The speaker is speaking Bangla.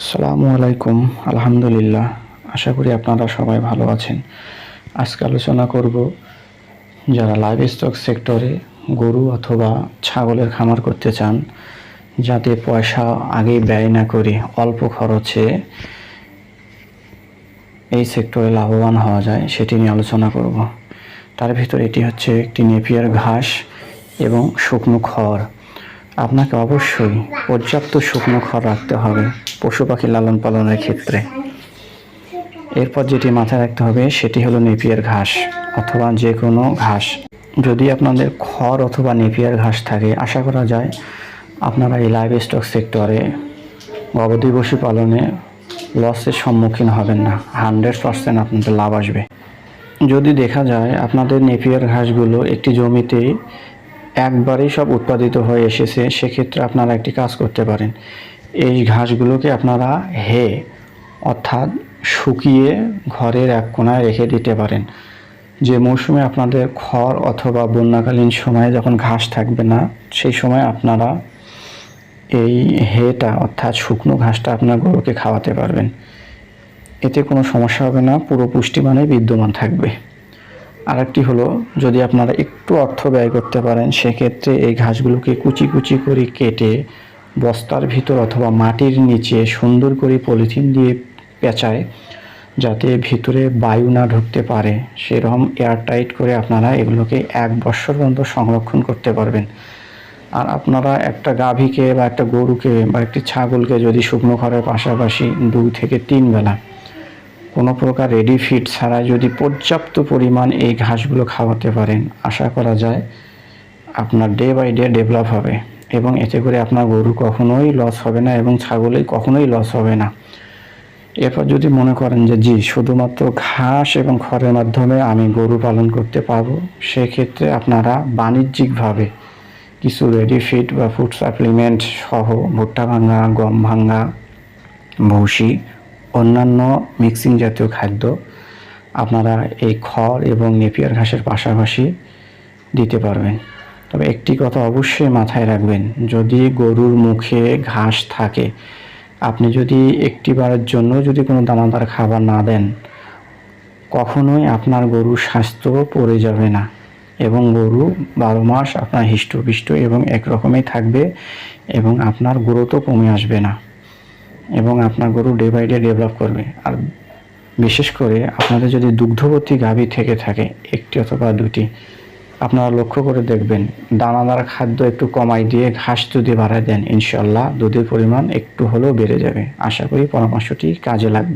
আসসালামু আলাইকুম, আলহামদুলিল্লাহ। আশা করি আপনারা সবাই ভালো আছেন। আজকে আলোচনা করব যারা লাইভ স্টক সেক্টরে গরু অথবা ছাগলের খামার করতে চান, যাতে পয়সা আগে ব্যয় না করে অল্প খরচে এই সেক্টরে লাভবান হওয়া যায়, সেটি নিয়ে আলোচনা করব। তার ভিতর এটি হচ্ছে একটি নেপিয়ার ঘাস এবং শুকনো খড়। আপনাকে অবশ্যই পর্যাপ্ত শুকনো খড় রাখতে হবে পশু পাখি লালন পালনের ক্ষেত্রে। এরপর যেটি মাথায় রাখতে হবে সেটি হলো নেপিয়ার ঘাস অথবা যে কোনো ঘাস। যদি আপনাদের খড় অথবা নেপিয়ার ঘাস থাকে, আশা করা যায় আপনারা এই লাইভ স্টক সেক্টরে গবাদি পশু পালনে লসের সম্মুখীন হবেন না। হান্ড্রেড পার্সেন্ট আপনাদের লাভ আসবে। যদি দেখা যায় আপনাদের নেপিয়ার ঘাসগুলো একটি জমিতে একবারেই সব উৎপাদিত হয়ে এসেছে, সেক্ষেত্রে আপনারা একটি কাজ করতে পারেন। এই ঘাসগুলোকে আপনারা হে, অর্থাৎ শুকিয়ে ঘরের এক কোনায় রেখে দিতে পারেন। যে মৌসুমে আপনাদের খড় অথবা বন্যাকালীন সময়ে যখন ঘাস থাকবে না, সেই সময় আপনারা এই হেটা, অর্থাৎ শুকনো ঘাসটা আপনার গরুকে খাওয়াতে পারবেন। এতে কোনো সমস্যা হবে না, পুরো পুষ্টি মানে বিদ্যমান থাকবে। আরেকটি হলো, যদি আপনারা একটু অর্থ ব্যয় করতে পারেন, সেক্ষেত্রে এই ঘাসগুলোকে কুচি কুচি করে কেটে বস্তার ভিতর অথবা মাটির নিচে সুন্দর করে পলিথিন দিয়ে পেঁচায়, যাতে ভিতরে বায়ু না ঢুকতে পারে। সেরকম এয়ারটাইট করে আপনারা এগুলোকে এক বছর পর্যন্ত সংরক্ষণ করতে পারবেন। আর আপনারা একটা গাভীকে বা একটা গরুকে বা একটি ছাগলকে যদি শুকনো ঘরের পাশাপাশি দুই থেকে তিন বেলা কোনো প্রকার রেডি ফিড ছাড়া যদি পর্যাপ্ত পরিমাণ এই ঘাসগুলো খাওয়াতে পারেন, আশা করা যায় আপনার ডে বাই ডে ডেভেলপ হবে এবং এতে করে আপনার গরু কখনোই লস হবে না এবং ছাগলেই কখনোই লস হবে না। এরপর যদি মনে করেন যে, জি, শুধুমাত্র ঘাস এবং খড়ের মাধ্যমে আমি গরু পালন করতে পারব, সেক্ষেত্রে আপনারা বাণিজ্যিকভাবে কিছু রেডি ফিড বা ফুড সাপ্লিমেন্ট সহ ভুট্টা ভাঙা, গম ভাঙা, ভুসি অন্যান্য মিক্সিং জাতীয় খাদ্য আপনারা এই খড় এবং নেপিয়ার ঘাসের পাশাপাশি দিতে পারবেন। তবে একটি কথা অবশ্যই মাথায় রাখবেন, যদি গরুর মুখে ঘাস থাকে, আপনি যদি একটি বারের জন্য যদি কোনো দানাদার খাবার না দেন, কখনোই আপনার গরুর স্বাস্থ্য পড়ে যাবে না এবং গরু বারো মাস আপনার হৃষ্টপুষ্ট এবং একরকমই থাকবে এবং আপনার গ্রোথও কমে আসবে না। এবং আপনার গরু ডে বাই ডে ডেভেলপ করবে। আর বিশেষ করে আপনাদের যদি দুগ্ধবতী গাভী থেকে থাকে, একটি অথবা দুটি, আপনারা লক্ষ্য করে দেখবেন, দানাদার খাদ্য একটু কমাই দিয়ে ঘাস দুধে বাড়ায় দেন ইনশাল্লাহ দুধের পরিমাণ একটু হলেও বেড়ে যাবে। আশা করি পরামর্শটি কাজে লাগবে।